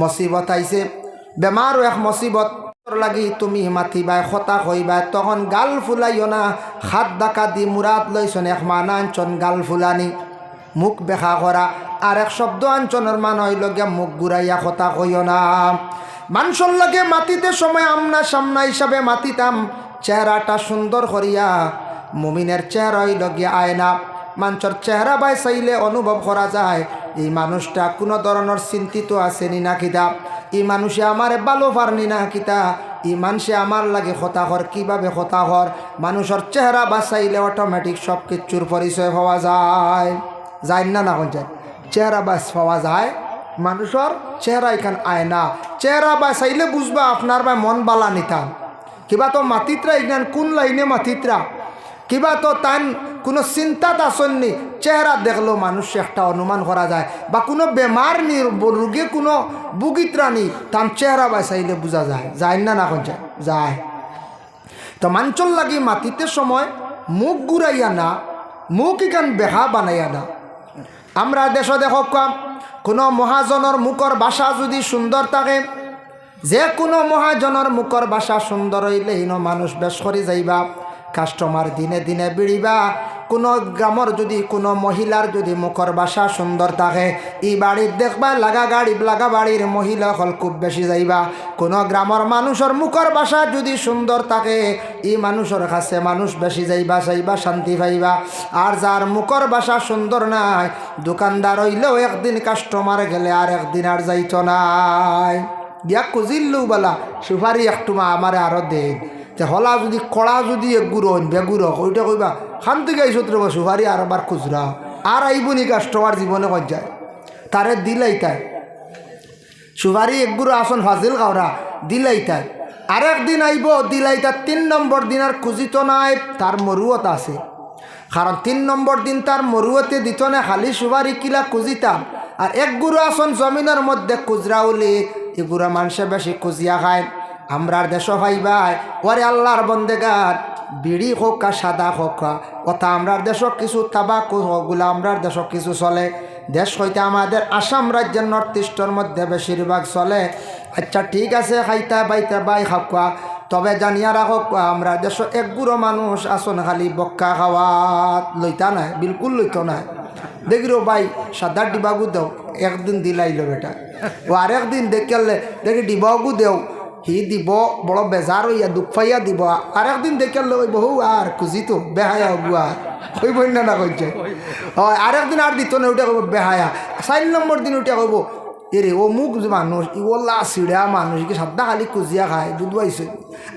মসিবত আইছে। বেমারও এক মসিবত লাগি তুমি মাতিবাই খতা হইবা তখন গাল ফুলাইও না, হাত ডাকা দি মুরাদ লইছন এক মানা আঞ্চন গাল ফুলানি। মুখ বেখা করা আর এক শব্দ আঞ্চনের মান হইল গিয়া মুখ ঘুরাইয়া কথা কইও না। মানুষের লগে মাতিতে সময় আমনা সামনা হিসাবে মাতিতাম। চেহারাটা সুন্দর করিয়া মুমিনের চেহারা হইল গিয়া আয়না মানুষের চেহারা বাই চাইলে অনুভব করা যায়। এই মানুষটা কোনো ধরনের চিন্তিত আসেনি না কিতা? এই মানুষে আমারে ভালো পারনি না কিতা? এই মানুষে আমার লাগে হতাহর কীভাবে হতাহর মানুষের চেহারা বাঁচাইলে অটোমেটিক সব কিছুর পরিচয় পাওয়া যায়। যায় না না কোন যায়? চেহারা বাস পাওয়া যায়। মানুষের চেহারা এখান আয় না। চেহারা বাঁচাইলে বুঝবা আপনার বা মন বালা নিতাম। কিবা তো মাতিত্রা এখান কোন লাইনে মাতিত্রা? কিবা তো তান কোনো চিন্তাত আসননি, চেহারা দেখল মানুষ একটা অনুমান করা যায়, বা কোনো বেমার নি রোগে কোনো বুগিত্রানি তার চেহারা বাঁচাইলে বোঝা যায়। যায় না না যায় যায়। তো মাঞ্চল লাগি মাতিতে সময় মুখ ঘুরাইয়া না, মুখ ইকান বেহা বানাইয়া না। আমরা দেশ দেখ কাম, কোনো মহাজনের মুখর ভাষা যদি সুন্দর থাকে, যে কোনো মহাজনের মুখর ভাষা সুন্দর হইলে হীন মানুষ বেশ করে যাইবা। কাস্টমার দিনে দিনে বিড়িবা। কোনো গ্রামর যদি, কোনো মহিলার যদি মুখর বাসা সুন্দর থাকে, ই বাড়ির দেখবা লাগা গাড়ি, লাগা বাড়ির মহিলা হল খুব বেশি যাইবা। কোনো গ্রামর মানুষের মুখর বাসা যদি সুন্দর থাকে, ই মানুষের কাছে মানুষ বেশি যাইবা যাইবা, শান্তি পাইবা। আর যার মুখর বাসা সুন্দর নাই দোকানদার হইলেও একদিন কাস্টমার গেলে আর একদিন আর যাইত নাই। দিয়া কুজিল্লু বলা সুপারি একটু মা আমারে আরও দেন। যে হলা যদি কড়া যদি এগুড়ো বেগুড়ো ওইটা কইবা খান থেকে আইসত রব সুপারি আর আবার খুচরা। আর আইবনি কাস্টমার জীবনে যায়। তারে দিলাই তাই। সুপারি একগুড়ো আসন ফাজিল গাওরা দিলাই তাই। আর একদিন আইব, দিলাই তার তিন নম্বর দিন আর খুঁজিত নাই, তার মরুয়ত আছে। কারণ তিন নম্বর দিন তার মরুয়তে দিত না, খালি সুপারি কিলা খুঁজিতাম। আর এক গুরু আসন জমিনের মধ্যে খুচরা উলি এগুড়া মানুষে বেশি খুঁজিয়া খায়। আমরার দেশ ভাইবাই ওরে আল্লাহর বন্দেগার, বিড়ি হোক সাদা হোক, কথা আমরার দেশ কিছু তাবাক হোকগুলো আমরার দেশ কিছু চলে। দেশ হইতে আমাদের আসাম রাজ্যের নর্থ ইস্টের মধ্যে বেশিরভাগ চলে। আচ্ছা ঠিক আছে খাইতা বাইতা বাই খাওয়া তবে জানিয়া রাখক আমরা দেশ একগুড়ো মানুষ আসন খালি বক্কা খাওয়া লইতা নাই, বিলকুল লইত নাই। দেখিরো বাই সাদা ডিবাগু দেও, একদিন দিলাইল বেটা। ও আরেকদিন দেখালে দেখি ডিবাগু দেও। হি দিব, বড় বেজার হইয়া দুঃখ পাইয়া দিব। আর একদিন দেখালে ওই বহু আর খুঁজি তো বেহায়া গুয়া ওই বন্যা না কইছে হয় আর একদিন আর দিত না ওটা কব, বেহায়া। চার নম্বর দিন ওটা কব এরে ও মুখ মানুষ ইওলা সিড়া মানুষ কি সাদা খালি কুজিয়া খায় পাইছে।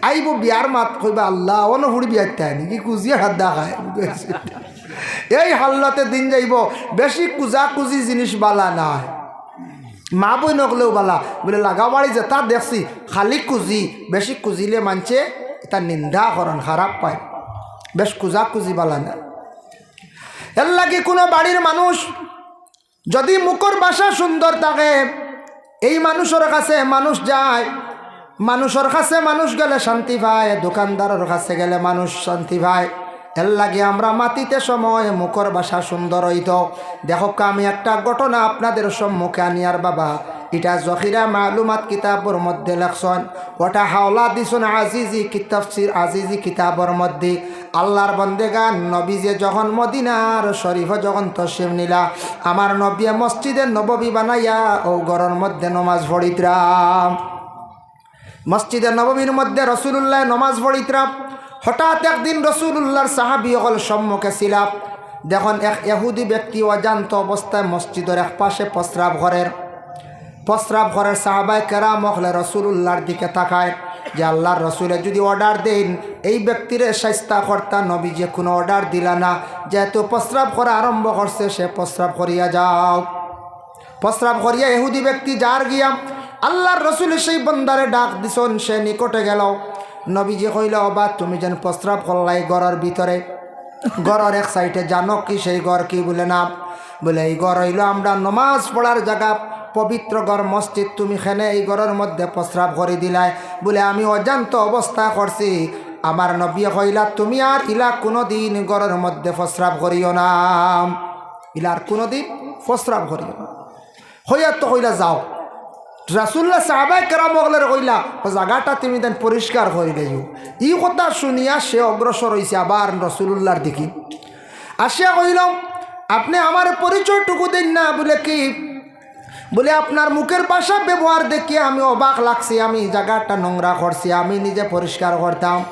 আইব বিয়ার মাত কইবা, আল্লাহ অন হুড়ি বিয়ার তাই নাকি কুজিয়া সাদা খায় এই হাল্লাতে দিন যাইব বেশি কুজা কুজি জিনিস বালা নাই। মা বই নকলেও বালা। বলে লাগা বাড়ি যে তা দেখছি, খালি কুজি, বেশি কুজিলে মানছে তার নিন্দা করেন খারাপ পায়। বেশ কুজা কুজি বালা না। এর লাগে কোনো বাড়ির মানুষ যদি মুখর বাসা সুন্দর থাকে, এই মানুষের কাছে মানুষ যায় মানুষের কাছে মানুষ গেলে শান্তি পায় দোকানদারের কাছে গেলে মানুষ শান্তি পায়। এর লাগে আমরা মাটিতে সময়, মুখর বাসা সুন্দর হইত। দেখো আমি একটা ঘটনা আপনাদের সম্মুখে আনিয়ার বাবা। এটা জখিরা মালুমাত কিতাবর মধ্যে লেখছন ওটা হাওলা দিছন আজিজি কিতাবসির আজিজি কিতাবর মধ্যে। আল্লাহর বন্দেগান নবী যে যখন মদিনার শরীফ যখন তসিম নিলা, আমার নবিয়া মসজিদের নববী বানাইয়া ও গরর মধ্যে নমাজ পড়িতরাম মসজিদে নবমীর মধ্যে রসুল্লাহ নমাজ পড়িতরাম হঠাৎ একদিন রসুল্লাহর সাহাবি অকল সম্মুখে ছিলাম দেখুন, এক এহুদি ব্যক্তি অজান্ত অবস্থায় মসজিদের এক পাশে প্রস্রাব ঘরের প্রস্রাব ঘরের সাহাবাই কেরাম হলে রসুল্লাহর দিকে তাকায়। যে আল্লাহর রসুলে যদি অর্ডার দেন, এই ব্যক্তির সাইস্তা কর্তা নবী যে কোনো অর্ডার দিলা না। যেহেতু প্রস্রাব করা আরম্ভ করছে, সে প্রস্রাব করিয়া যাও। প্রস্রাব করিয়া এহুদি ব্যক্তি যার গিয়া আল্লাহর রসুল সেই বন্দারে ডাক দিছন, সে নিকটে গেল। নবীজি কইল, অবা, তুমি যেন প্রস্রাব করলাই গড়ের ভিতরে। গড়ের এক সাইডে জানো কি সেই গড় কি বলে না বলে, এই গড় হইল আমরা নমাজ পড়ার জায়গা। পবিত্র গড় মসজিদ তুমি খেনে এই গড়ের মধ্যে প্রস্রাব করে দিলাই। বলে, আমি অজান্ত অবস্থা করছি। আমার নবী কইলা, তুমি আর ইলা কোনো দিন গড়ের মধ্যে প্রস্রাব করিও না। ইলার কোনো দিন প্রস্রাব করিও না। হইয়া তো কইলা, যাও। রাসুল্লাহ সাহাবাই কেরাম মগলের কইলা জায়গাটা তুমি দেন পরিষ্কার করে দেও ই কথা শুনিয়া সে অগ্রসর হয়েছে আবার রসুল্লাহর দিকে। আসিয়া কইলাম আপনি আমার পরিচয়টুকু দিন না বলে কি? বলে, আপনার মুখের ভাষা ব্যবহার দেখিয়ে আমি অবাক লাগছি। আমি জায়গাটা নোংরা করছি। আমি নিজে পরিষ্কার করতাম।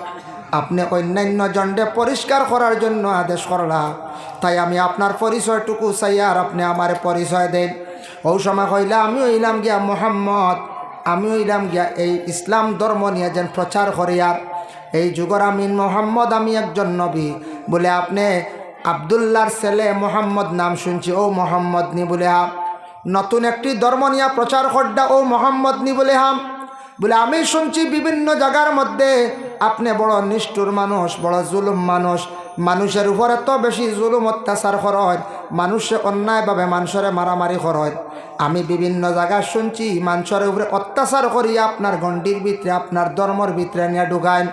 আপনি অন্যান্য জন্ডে পরিষ্কার করার জন্য আদেশ করলা। তাই আমি আপনার পরিচয়টুকু চাই আর আপনি আমার পরিচয় দেন। ও সময় কইলা আমি হইলাম গিয়া মোহাম্মদ আমি হইলাম গিয়া এই ইসলাম ধর্ম নিয়ে যেন প্রচার করি আর। এই যুগর আমিন মোহাম্মদ, আমি একজন নবী। বলে আপনি আবদুল্লার ছেলে মোহাম্মদ নাম শুনছি, ও মোহাম্মদ নি বলে হা নতুন একটি ধর্ম নিয়ে প্রচার করডা, ও মোহাম্মদ নি বলে হাম। বলে আমি শুনছি বিভিন্ন জায়গার মধ্যে আপনি বড় নিষ্ঠুর মানুষ, বড় জুলুম মানুষ মানুষের উপর এত বেশি জুলুম অত্যাচার হয়, মানুষে অন্যায়ভাবে মানুষের মারামারি হয়। আমি বিভিন্ন জায়গায় শুনছি, মানুষের উপরে অত্যাচার করিয়া আপনার গণ্ডির ভিতরে, আপনার ধর্মর ভিতরে নিয়ে ঢুকায়।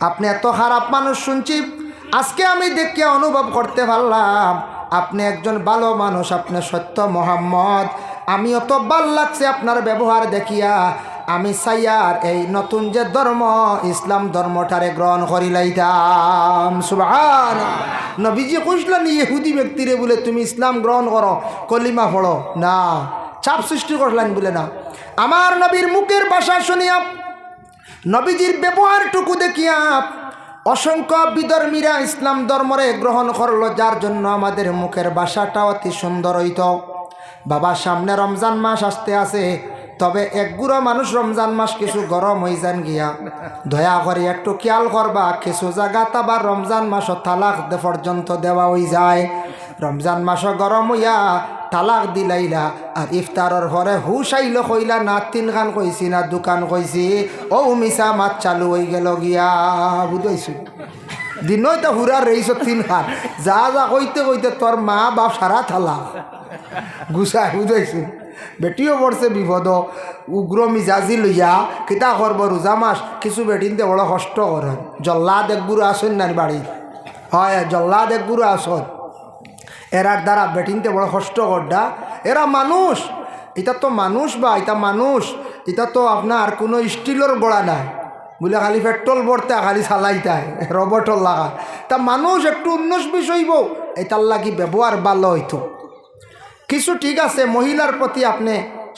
আপনি এত খারাপ মানুষ শুনছি, আজকে আমি দেখিয়া অনুভব করতে পারলাম, আপনি একজন ভালো মানুষ, আপনি সত্য মোহাম্মদ। আমি অত ভালো লাগছে আপনার ব্যবহার দেখিয়া। আমি সাইয়ার এই নতুন যে ধর্ম, ইসলাম ধর্মটারে গ্রহণ করিলাইতাম। সুবাহান। নবীজি কইসলেন, ইহুদি ব্যক্তিরে বলে তুমি ইসলাম গ্রহণ করো, কলিমা পড়ো। না, চাপ সৃষ্টি করলেন বলে না। আমার নবীর মুখের ভাষা শুনিয়া, নবীজির ব্যবহারটুকু দেখিয়া অসংখ্য বিধর্মীরা ইসলাম ধর্মরে গ্রহণ করল, যার জন্য আমাদের মুখের ভাষাটা অতি সুন্দর হইত। বাবা সামনে রমজান মাস আসতে আছে তবে একগুড়ো মানুষ রমজান মাস কিছু গরম হয়ে যান গিয়া। দয়া করে একটু খেয়াল করবা, কিছু জায়গা আবার রমজান মাস তালাক পর্যন্ত দেওয়া হয়ে যায়। রমজান মাস গরম হইয়া তালাক দিলাইলা, আর ইফতারের পরে হুশ আইল কইলা, না, তিন খান কইছি, না দোকান কইছি। ও মিশা মাছ চালু হয়ে গেল গিয়া। বুঝাইছো? দিনই তো হুরা রইছ তিন খান। যা যা কইতে কইতে তোর মা বাপ সারা থালা। গুছাই বুঝাইছো? বেটিও পড়ছে বিপদ। উগ্র মিজাজি লইয়া কিতা করব রোজা মাস কিছু বেটিনতে বড় কষ্ট করে জল্লাদ একগুরু আসেন না বাড়ির হয় জল্লাদ একগুরু আসন। এরার দ্বারা বেটিনতে বড় কষ্ট করডা এরা মানুষ এটা তো মানুষ বা এটা মানুষ এটা তো আপনার কোনো স্টিলের বড়া নাই। বলে খালি পেট্রোল ভরতে খালি চালাইতায় রবটর লাগা। তা মানুষ একটু উন্নস বিষয়ব এটার লাগি ব্যবহার ভালো হইতো কিছু ঠিক আছে, মহিলার প্রতি আপনি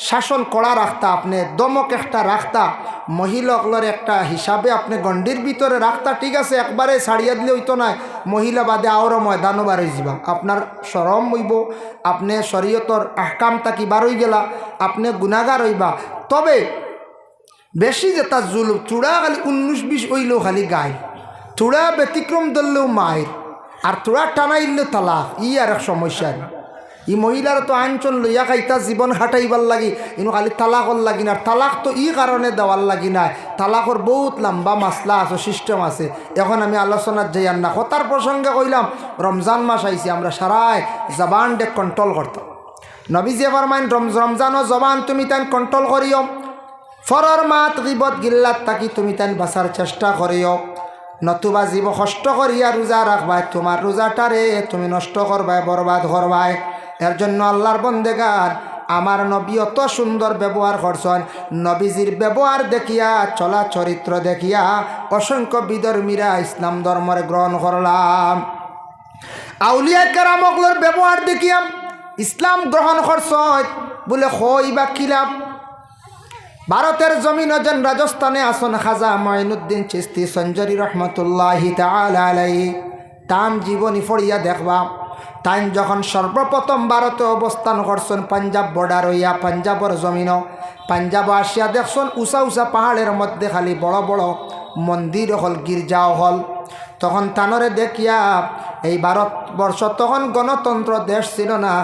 শাসন করা রাখতা, আপনি দমক একটা রাখতা মহিলাগুলোর একটা হিসাবে আপনি গণ্ডির ভিতরে রাখতা, ঠিক আছে, একবারে ছাড়িয়া দিলে হইতো না, মহিলা বাদে আরও ময়দানও বার যাবা আপনার সরম হইব, আপনি শরীয়তর আহকাম তাকি বার হয়ে গেলা, আপনি গুণাগার হইবা। তবে বেশি যেটা জুল চূড়া খালি উনিশ বিশ হইলেও খালি গায়, চূড়া ব্যতিক্রম ধরলেও মায়ের, আর চূড়া টানাইলেও তালাক, ই আর এক সমস্যা। ই মহিলার তো আইনচন লইয়া খাইতা জীবন হাঁটাইবার লাগি। ইনো খালি তালাকর লাগি না তালাক তো ই কারণে দেওয়ার লাগি না। তালাকর বহুত লম্বা মাসলা আছে সিস্টেম আছে। এখন আমি আলোচনার যাইয়ার না কথার প্রসঙ্গে কইলাম, রমজান মাস আইছি, আমরা সারাই জবান ডে কন্ট্রোল করতাম। নবীজি এবার মাইন, রম রমজানও জবান তুমি তাই কন্ট্রোল করিও। ফরর মাত গিবত গিল্লাত তাকি তুমি তাই বাঁচার চেষ্টা করিও। নতুবা জীব কষ্ট করিয়া রোজা রাখবাই, তোমার রোজাটারে তুমি নষ্ট করবাই, বরবাদ করবাই। এর জন্য আল্লাহর বন্দেগার, আমার নবী অত সুন্দর ব্যবহার করছেন। নবীজির ব্যবহার দেখিয়া, চলা চরিত্র দেখিয়া অসংখ্য বিধর্মীরা ইসলাম ধর্মরে গ্রহণ করলাম। আউলিয়া কেরামকলোর ব্যবহার দেখিয়া ইসলাম গ্রহণ করছেন বলে হই বা খিলাম ভারতের জমিন যেন রাজস্থানে আসন খাজা মঈনুদ্দিন চিস্তি, সঞ্জরি রহমতুল্লাহি তান জীবনী ফড়িয়া দেখবা। তাই যখন সর্বপ্রথম ভারতে অবস্থান করছেন পাঞ্জাব বর্ডার হইয়া পাঞ্জাবর জমিন পাঞ্জাব আসিয়া দেখছেন উষা উষা পাহাড়ের মধ্যে খালি বড় বড় মন্দির হল, গির্জাও হল। তখন তানরে দেখিয়া, এই ভারতবর্ষ তখন গণতন্ত্র দেশ ছিল না,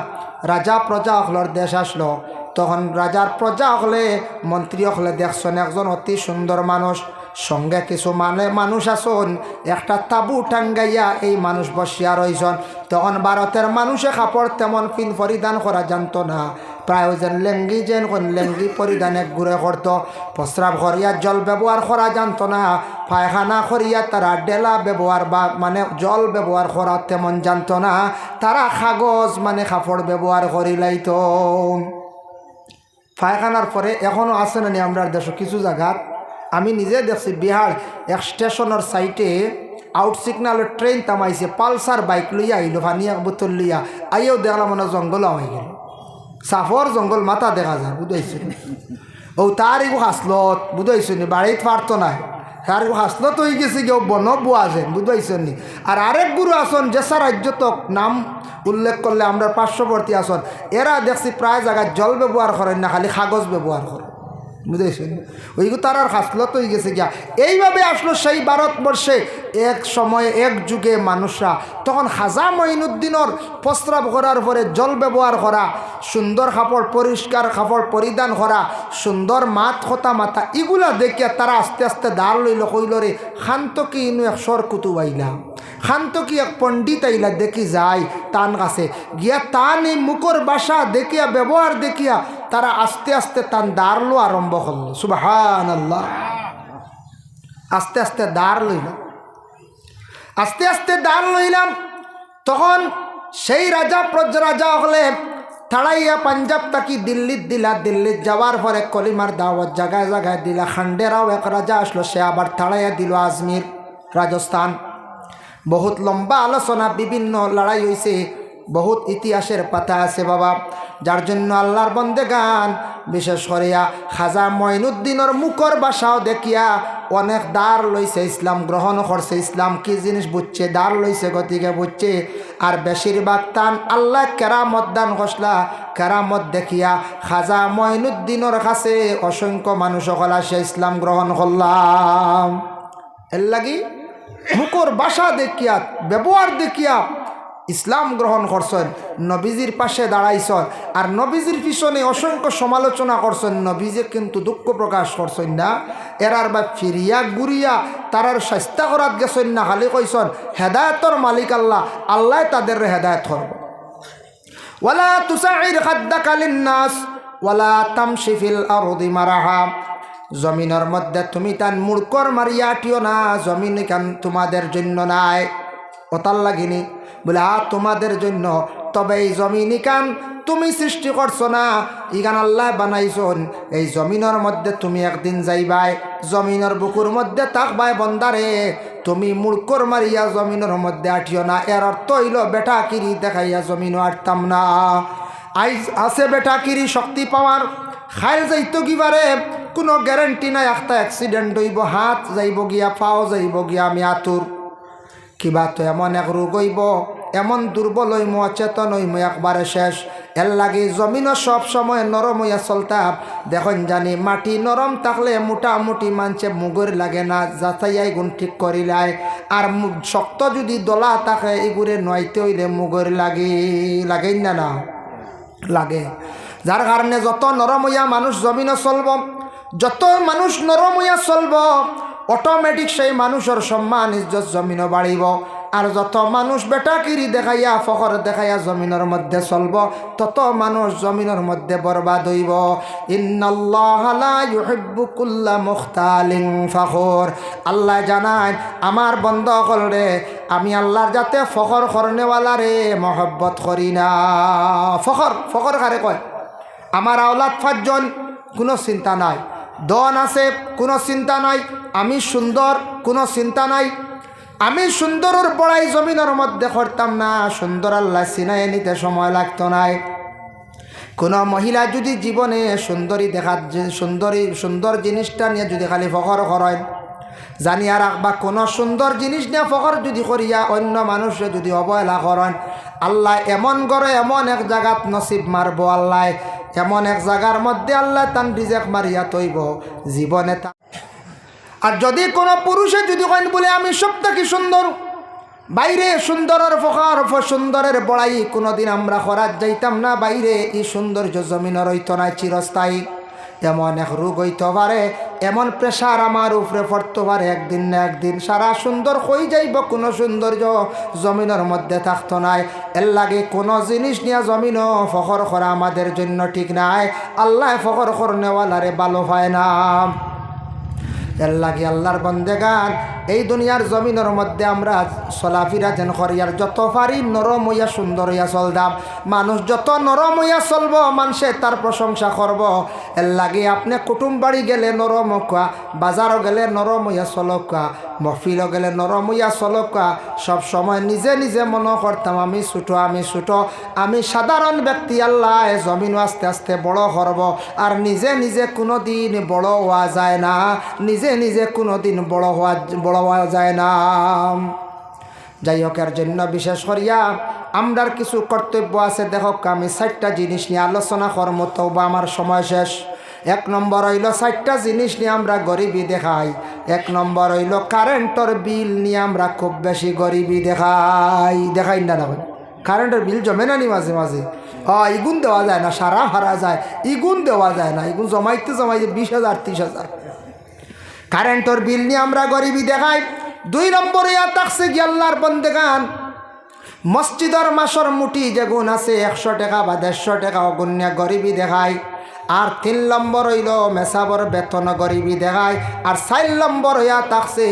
রাজা প্রজা হলর দেশ আসলো। তখন রাজার প্রজা হলে, মন্ত্রী হলে দেখছেন একজন অতি সুন্দর মানুষ। সঙ্গে কিছু মানে মানুষ আসন একটা তাবু টাঙ্গাইয়া এই মানুষ বসিয়া রয়েছেন তখন ভারতের মানুষে কাপড় তেমন পিন পরিধান করা জানতো না। প্রায় যেন লেঙ্গি যেন কোন লেঙ্গি পরিধানে ঘুরে করত। প্রস্রাব করিয়া জল ব্যবহার করা জানতো না। পায়খানা করিয়া তারা ডেলা ব্যবহার বা মানে জল ব্যবহার করা তেমন জানতো না। তারা কাগজ মানে কাপড় ব্যবহার করিলাইতো পায়খানার পরে এখনও আছে না নি আমরা দেশ কিছু জায়গাত আমি নিজে দেখছি বিহার এক স্টেশনের সাইটে আউট সিগনালের ট্রেন তামাইছে পালসার বাইক লইয়া আইলো ভানি এক বোতল লইয়া। আইও দেখলাম মনে জঙ্গল হয়ে গেল। সাফর জঙ্গল মাথা দেখা যায়, বুঝাইছে ও, তার এগো হাসলত, বুঝাইছো নি? বাড়িতে পারতো না। তার হাসলত হয়ে গেছে কেউ বন বুয়া বুঝাইছো নি? আর আরেক গুরু আসন যেসা রাজ্য তক নাম উল্লেখ করলে আমরা পার্শ্ববর্তী আসন। এরা দেখছি প্রায় জায়গায় জল ব্যবহার করেন না, খালি কাগজ ব্যবহার করেন। বুঝেছেন? ওইগু তার আর হাসলত হয়ে গেছে গিয়া। এইভাবে আসলো সেই ভারতবর্ষে। এক সময়ে, এক যুগে মানুষরা, তখন হাজা মঈনুদ্দিনের প্রস্রাব করার পরে জল ব্যবহার করা, সুন্দর কাপড়, পরিষ্কার কাপড় পরিধান করা, সুন্দর মাত খতা মাথা এগুলা দেখিয়া তারা আস্তে আস্তে দাঁড় লইল, কইল রে শান্ত কি ইনু এক সর শান্ত কি এক পণ্ডিত আইলা দেখি যায়, তান কাছে। গিয়া তান এই মুখর বাসা দেখিয়া ব্যবহার দেখিয়া, তারা আস্তে আস্তে তান দাঁড়লো আরম্ভ করল। সুবাহান আল্লাহ আস্তে আস্তে দাঁড় লইল আস্তে আস্তে দাঁড় লইলাম, তখন সেই রাজা প্রজ রাজা হলে থাড়াইয়া পাঞ্জাব তাকি দিল্লিত দিলা, দিল্লিত যাওয়ার পরে কলিমার দাওয়াত জায়গায় জায়গায় দিলা। খান্ডেরাও এক রাজা আসলো, সে আবার থাড়াইয়া দিল আজমির রাজস্থান। বহুত লম্বা আলোচনা, বিভিন্ন লড়াই হয়েছে বহুত ইতিহাসের পাতা আছে বাবা। যার জন্য আল্লাহর বন্দে গান, বিশেষ করিয়া খাজা মঈনুদ্দিনের মুখর বাসাও দেখিয়া অনেক দাঁড় লইছে, ইসলাম গ্রহণ করছে। ইসলাম কি জিনিস বুঝছে? দাঁড় লইছে, গতিকে বুঝছে। আর বেশিরভাগ তান আল্লাহ কেরামত দান কসলা কেরামত দেখিয়া খাজা মঈনুদ্দিনের কাছে অসংখ্য মানুষ সকল আসে ইসলাম গ্রহণ করলাম। এর লাগি মুখর বাসা দেখিয়া, ব্যবহার দেখিয়া ইসলাম গ্রহণ করছেন, নবীজির পাশে দাঁড়াইছেন। আর নবীজির পিছনে অসংখ্য সমালোচনা করছেন, নবীজে কিন্তু দুঃখ প্রকাশ করছেন না। এরার বা ফিরিয়া গুরিয়া, তারার স্বাস্থ্য করাত গেছেন না, খালি কইসন হেদায়তর মালিক আল্লাহ আল্লাহ তাদের হেদায়ত করব। ওয়ালা তুসাইর খাদ্দা কালিন নাস ওয়ালা তামশিফিল আরদি মারাহা। জমিনের মধ্যে তুমি তান মূর্কর মারিয়া টিও না, জমিন কেন তোমাদের জন্য নাই? ওতার লাগিনি, বলে আ তোমাদের জন্য। তবে এই জমিন কান তুমি সৃষ্টি করছ না? ইগান আল্লাহ বানাইছন, এই জমিনের মধ্যে তুমি একদিন যাইবাই, জমিনের বুকুর মধ্যে থাকবাই বন্দারে। তুমি মূর্কর মারিয়া জমিনের মধ্যে আঠিও না। এর অর্থ হইল বেটা কিরি দেখাইয়া জমিনও আটতাম না। আইজ আছে বেটা কিরি শক্তি পাওয়ার, খাইল যাইতো কিবারে কোনো গ্যারেন্টি নাই, একটা অ্যাক্সিডেন্ট হইব, হাত যাইব গিয়া, পাও যাইব গিয়া, আমি আতুর। কিবা তো এমন এক রোগ হইব, এমন দুর্বল হইম, অচেতন হইম, একবারে শেষ। এর লাগে জমিনও সব সময় নরম হইয়া চলতাম দেখুন জানি, মাটি নরম থাকলে মোটামুটি মানছে মুগর লাগে না যাচাইয়াই গুণ ঠিক করিলায় আর শক্ত যদি দলা থাকে এগুড়ে নয়তে হইলে মুগর লাগে, লাগেই না না, লাগে। যার কারণে যত নরম হইয়া মানুষ জমিনও চলব যত মানুষ নরম হইয়া চলব অটোমেটিক সেই মানুষের সম্মান, ইজ্জত জমিনও বাড়িব। আর যত মানুষ বেটাকিরি দেখাইয়া, ফখর দেখাইয়া জমিনের মধ্যে চলব, তত মানুষ জমিনের মধ্যে বরবাদ হইব। ইন্নাল্লাহ লা ইউহিব্বু কুল্লা মুখতালিন ফখর। আল্লাহ জানায়, আমার বন্ধ রে, আমি আল্লাহর যাতে ফখর করনেওয়ালা রে, মহব্বত করি না। ফখর ফখর কারে কয়? আমার আওলাদ পাঁচজন, কোনো চিন্তা নাই। দন আছে, কোনো চিন্তা নাই। আমি সুন্দর, কোনো চিন্তা নাই। আমি সুন্দরের বড়াই জমিনের মধ্যে করতাম না সুন্দর আল্লাহ চিনাই নিতে সময় লাগতো নাই। কোনো মহিলা যদি জীবনে সুন্দরী দেখা সুন্দরী সুন্দর জিনিসটা নিয়ে যদি খালি ফখর করেন জানিয়া রাখবা কোনো সুন্দর জিনিস নিয়ে ফখর যদি করিয়া অন্য মানুষে যদি অবহেলা করেন আল্লাহ এমন করে এমন এক জায়গাত নসিব মারব আল্লাহ। এমন এক জায়গার মধ্যে আল্লাহ তান রিজেক মারিয়া তৈব, জীবনে তা আর যদি কোনো পুরুষে যদি কইন বলে, আমি সব থেকে সুন্দর? বাইরে সুন্দরের ফকার সুন্দরের বড়াই, কোনোদিন আমরা খরাত যাইতাম না, বাইরে এই সৌন্দর্য জমিনের রইত না চিরস্থায়ী। এমন এক রোগ হইতে পারে এমন প্রেশার আমার উপরে পড়তে পারে, একদিন না একদিন। সারা সুন্দর হয়ে যাইব, কোনো সৌন্দর্য জমিনের মধ্যে থাকতো নাই। এর লাগে কোনো জিনিস নিয়ে জমিনও ফখর করা আমাদের জন্য ঠিক নাই। আল্লাহ ফখর করনেওয়ালারে ভালো হয় না। এর লাগে আল্লাহর বন্দেগান এই দুনিয়ার জমিনের মধ্যে আমরা চলাফিরা যেন করিয়ার যত পারি নরম হইয়া সুন্দর হইয়া চলদাম। মানুষ যত নরম হইয়া চলব, মানুষে তার প্রশংসা করব। এর লাগে আপনি কুটুম বাড়ি গেলে নরম খোয়া বাজারও গেলে নরম হইয়া চলক কোয়া মফিলও গেলে নরম চলক সব সময় নিজে নিজে মনে করতাম আমি ছুটো আমি ছুটো আমি সাধারণ ব্যক্তি, আল্লাহ জমিন আস্তে আস্তে বড় করব আর নিজে নিজে কোনো দিন বড় হওয়া যায় না। নিজে নিজে কোনো দিন বড় হওয়া বড় হওয়া যায় না। যাই হোক এর জন্য বিশেষ করিয়া আমরার কিছু কর্তব্য আছে। দেখক, আমি চারটা জিনিস নিয়ে আলোচনা করম তো বা আমার সময় শেষ। এক নম্বর হইল চারটা জিনিস নিয়ে আমরা গরিবী দেখাই। এক নম্বর হইল কারেন্টর বিল নিয়ে আমরা খুব বেশি গরিবী দেখাই। দেখাই না দেখুন কারেন্টের বিল জমে না নি মাঝে মাঝে? হ ইগুন দেওয়া যায় না, সারা হারা যায়। ইগুন দেওয়া যায় না, ইগুন জমাইতে জমাইতে বিশ হাজার, ত্রিশ হাজার। কারেন্টর বিল নিয়ে আমরা গরিবী দেখাই। দুই নম্বরে থাকছে কি আল্লাহর বন্দেগান। মসজিদর মাসর মুটি যে গুণ আছে, একশো টাকা বা দেড়শো টাকা অগুণ্য গরিবী দেখায় আর তিন নম্বর হইল মেসাবর বেতন গরিবী দেখায় আর চার নম্বর হইয়া থাকছে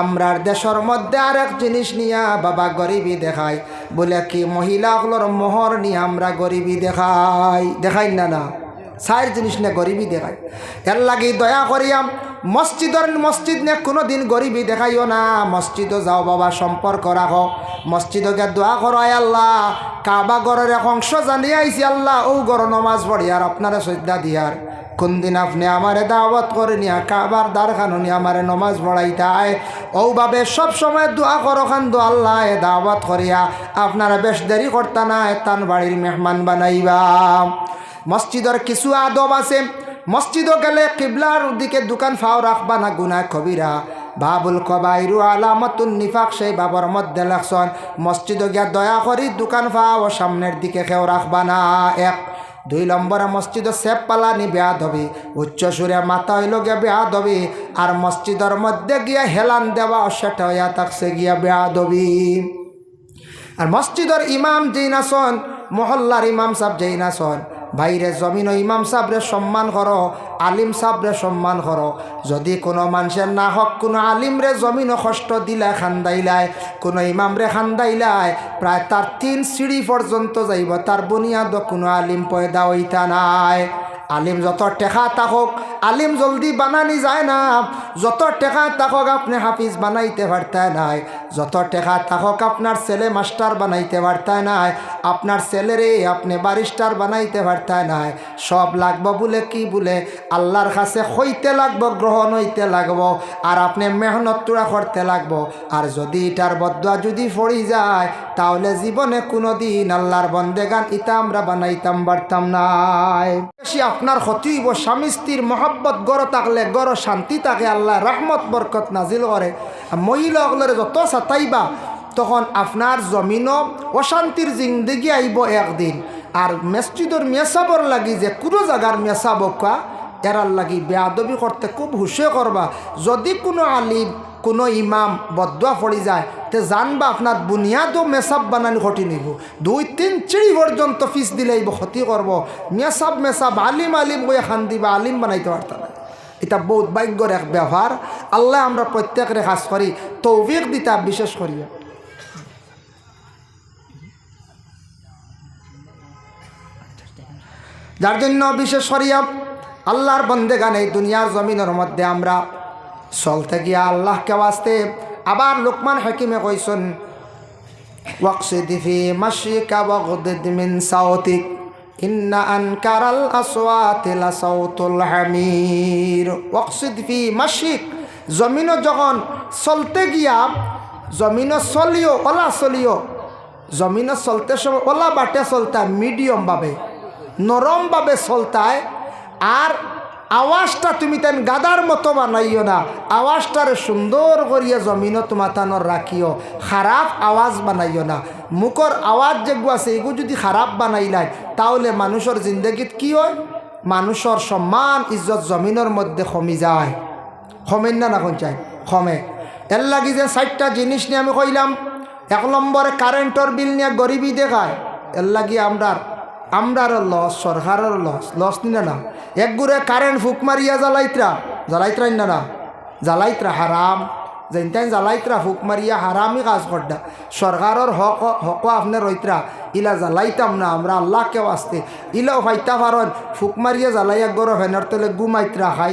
আমরার দেশের মধ্যে আর এক জিনিস নিয়া বাবা গরিবী দেখায় বলে কি, মহিলাগুলোর মোহর নিয়ে আমরা গরিবী দেখাই। দেখাই না না, চার জিনিস নে গরিবী দেখায় এর লাগি দয়া করিয়াম মসজিদর মসজিদ নে কোনো দিন গরিবী দেখাইও না। মসজিদও যাও বাবা, সম্পর্ক রাখো। মসজিদকে দোয়া করো আল্লাহ। কাবা গড়ের এক অংশ জানিয়ে আইসি আল্লাহ, ও গড় নমাজ পড়ি, আর আপনারা শ্রদ্ধা দিয়ার কোন দিন আপনি আমারে দাওয়াত করে নিয়া কাবার দ্বার খানুনি আমারে নমাজ পড়াইতায়, ওভাবে সব সময় দোয়া করো খান দো আল্লাহ দাওয়াত করিয়া আপনারা বেশ দেরি করতা না তান বাড়ির মেহমান বানাইবা। মসজিদের কিছু আদব আছে। মসজিদও গেলে কিবলার দিকে দোকান ফাও রাখবা না গুনা কবিরা। বাবুল কবাইরু আলামতুন নিফাক, সেই বাবর মধ্যে লেখছন মসজিদ গিয়া দয়া করি, দোকান ফাও, সামনের দিকে কেউ রাখবা না। এক। দুই নম্বরে, মসজিদ সেপ পালানি বেয়া দবি উচ্চ সুরে মাথা হইল গিয়া বেয়া দবি আর মসজিদের মধ্যে গিয়া হেলান দেওয়া সেটা হইয়া থাকছে গিয়া বেয়া দবি আর মসজিদের ইমাম যেই নাচন মহল্লার ইমাম সাহ যেই নাচন বাইরে জমিন ইমাম সাবরে সম্মান করো, আলিম সাবরে সম্মান করো। যদি কোনো মানুষের না হক, কোনো আলিমরে জমিন কষ্ট দিলায় খান্দাইলায়, কোনো ইমামরে খান্দাইলায়, প্রায় তার তিন সিঁড়ি পর্যন্ত যাইব, তার বুনিয়াদ কোনো আলিম পয়দা হইতা নাই। আলিম যত টেকা থাকক, আলিম জলদি বানানি যায় না। যত টেকা থাকক, আপনি হাফিজ বানাইতে পারতায় নাই। যত টেকা থাকক, আপনার ছেলে মাস্টার বানাইতে পারতায় নাই। আপনার ছেলেরে আপনি বারিস্টার বানাইতে পারতায় নাই। সব লাগবো বলে কি বলে? আল্লাহর কাছে হইতে লাগবো, গ্রহণ হইতে লাগবো। আর আপনি মেহনত তোরা করতে লাগবো। আর যদি এটার বদুয়া যদি পড়ি যায়, তাহলে জীবনে কোনো দিন আল্লাহর বন্দেগান ইটা আমরা বানাইতাম পারতাম নাই। বেশি আপনার হইব, স্বামী স্ত্রীর মহব্বত গড় থাকলে, গড় শান্তি থাকে, আল্লাহ রহমত, বরকত নাজিল করে। মহিলাগুলোর যত সাতাইবা তখন আপনার জমিনও অশান্তির জিন্দগি আইব একদিন। আর মসজিদর মেসাবর লাগি যে কোনো জায়গার মেসাব কা এরার লাগি বেয়াদবি করতে খুব হুশে করবা যদি কোনো আলিম, কোনো ইমাম বদুয়া পড়ি যায়, তে জানবা আপনার বুনিয়াদও মেসাব বানানি ক্ষতি নিব দুই, তিন চিড়ি পর্যন্ত ফিস দিলে ক্ষতি করব মেসাব মেসাব আলিম আলিম বই খান দিবা, আলিম বানাইতে পারতাম এটা বহুত ভাগ্যর এক ব্যবহার আল্লাহ আমরা প্রত্যেকের কাজ করি, তৌফিক দিতা বিশেষ করিয়া। যার জন্য বিশেষ করিয়া আল্লাহর বন্দেগান এই দুনিয়ার জমিনের মধ্যে আমরা চলতে গিয়া আল্লাহকে বাঁচতে আবার লোকমান হাকিমে কইসন, ওয়াকসিদ ফি মাশিকা ওয়াগদিদ মিন সাউতিক ইন্না আনকারাল আসওয়াতি লাসাউতুল হামির। ওয়াকসিদ ফি মাশিক। জমিন যখন চলতে গিয়া, জমিনও চলিও, ওলা চলিও জমিন চলতে সময় ওলা বাটে চলতা মিডিয়ামভাবে, নরমভাবে চলতায়, আর আওয়াজটা তুমি তেন গাদার মতো বানাইও না। আওয়াজটারে সুন্দর করিয়া জমিনত মাতানোর রাখিও। খারাপ আওয়াজ বানাইও না। মুখর আওয়াজ যেগু আছে, এগু যদি খারাপ বানাই নাই তাহলে মানুষের জিন্দগিত কি হয়? মানুষের সম্মান, ইজ্জত জমিনের মধ্যে কমি যায়। কমেন না না কোন চাই? কমে। এর লাগি যে চারটা জিনিস নিয়ে আমি কইলাম, এক নম্বরে কারেন্টর বিল নিয়ে গরিবী দেখায়। এর লাগি আমরার আমরার লস, সরকারের লস লস নি না। এক গুড়ে কারেন্ট ফুক মারিয়া জ্বালাইত্রা জ্বালাইত্রাই না না। জ্বালাইত্রা হারাম, যেনতেন জ্বালাইত্রা ফুক মারিয়া হারামই কাজ করডা সরকারের হক হক আপনি রইত্রা, ইলা জ্বালাইতাম না, আমরা আল্লাহকে আসতে ইলাও ফাইতা পারন ফুক মারিয়া জ্বালাইয়া গরো ফেনার তলে গুমাইত্রা খাই।